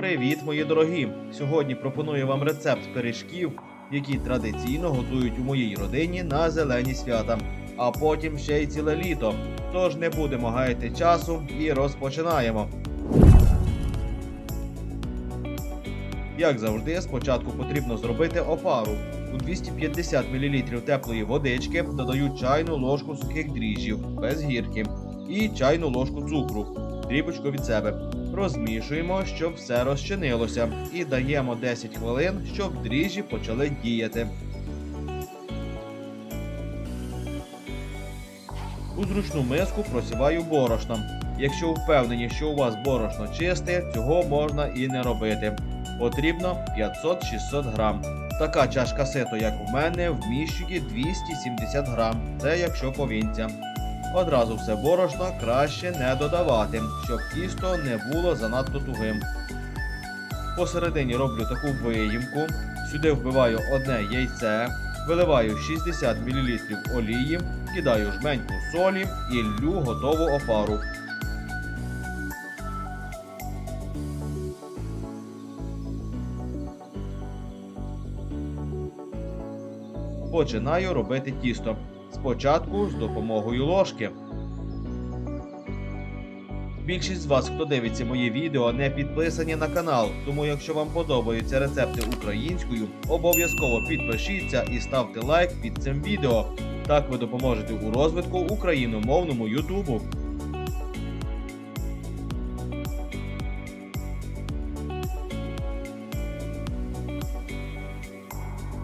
Привіт, мої дорогі! Сьогодні пропоную вам рецепт пиріжків, які традиційно готують у моїй родині на зелені свята, а потім ще й ціле літо. Тож не будемо гаяти часу і розпочинаємо. Як завжди, спочатку потрібно зробити опару. У 250 мл теплої водички додаю чайну ложку сухих дріжджів без гірки і чайну ложку цукру, дрібочку від себе. Розмішуємо, щоб все розчинилося, і даємо 10 хвилин, щоб дріжджі почали діяти. У зручну миску просіваю борошном. Якщо впевнені, що у вас борошно чисте, цього можна і не робити. Потрібно 500-600 грам. Така чашка сито, як у мене, вміщує 270 грам. Це якщо повінця. Одразу все борошно краще не додавати, щоб тісто не було занадто тугим. Посередині роблю таку виїмку. Сюди вбиваю одне яйце, виливаю 60 мл олії, кидаю жменьку солі і ллю готову опару. Починаю робити тісто. Спочатку з допомогою ложки. Більшість з вас, хто дивиться моє відео, не підписані на канал. Тому, якщо вам подобаються рецепти українською, обов'язково підпишіться і ставте лайк під цим відео. Так ви допоможете у розвитку україномовному Ютубу.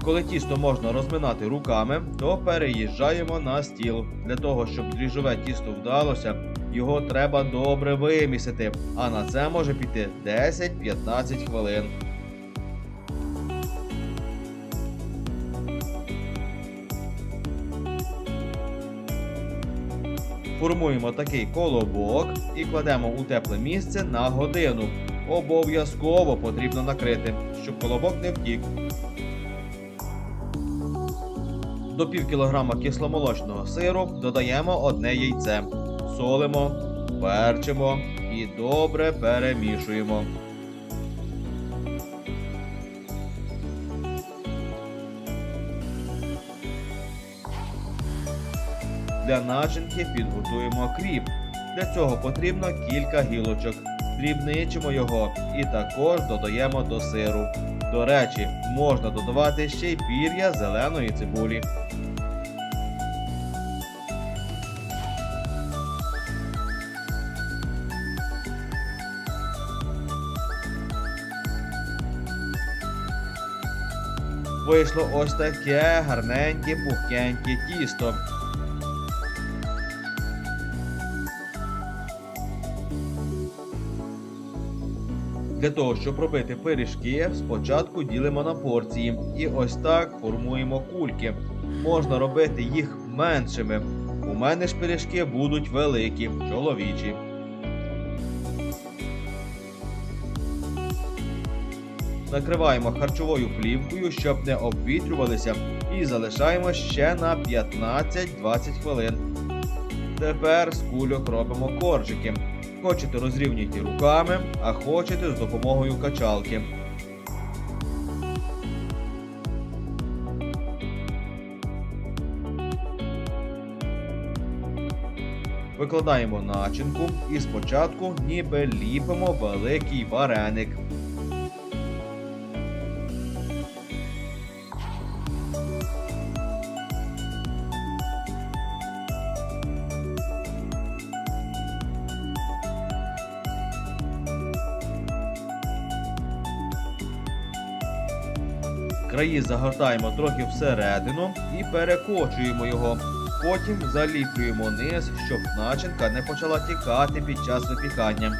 Коли тісто можна розминати руками, то переїжджаємо на стіл. Для того, щоб дріжджове тісто вдалося, його треба добре вимісити, а на це може піти 10-15 хвилин. Формуємо такий колобок і кладемо у тепле місце на годину. Обов'язково потрібно накрити, щоб колобок не втік. До пів кілограма кисломолочного сиру додаємо одне яйце, солимо, перчимо і добре перемішуємо. Для начинки підготуємо кріп. Для цього потрібно кілька гілочок. Дрібничимо його і також додаємо до сиру. До речі, можна додавати ще й пір'я зеленої цибулі. Вийшло ось таке гарненьке пухкеньке тісто. Для того, щоб робити пиріжки, спочатку ділимо на порції і ось так формуємо кульки. Можна робити їх меншими. У мене ж пиріжки будуть великі, чоловічі. Накриваємо харчовою плівкою, щоб не обвітрювалися, і залишаємо ще на 15-20 хвилин. Тепер з кульок робимо коржики. Хочете розрівнюйте руками, а хочете з допомогою качалки. Викладаємо начинку і спочатку ніби ліпимо великий вареник. Краї загортаємо трохи всередину і перекочуємо його. Потім заліплюємо низ, щоб начинка не почала тікати під час випікання.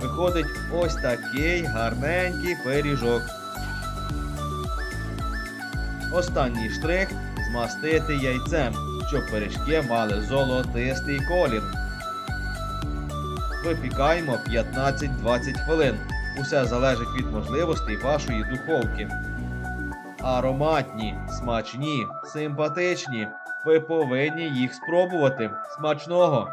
Виходить ось такий гарненький пиріжок. Останній штрих змастити яйцем, щоб пиріжки мали золотистий колір. Випікаємо 15-20 хвилин. Усе залежить від можливостей вашої духовки. Ароматні, смачні, симпатичні. ви повинні їх спробувати. Смачного!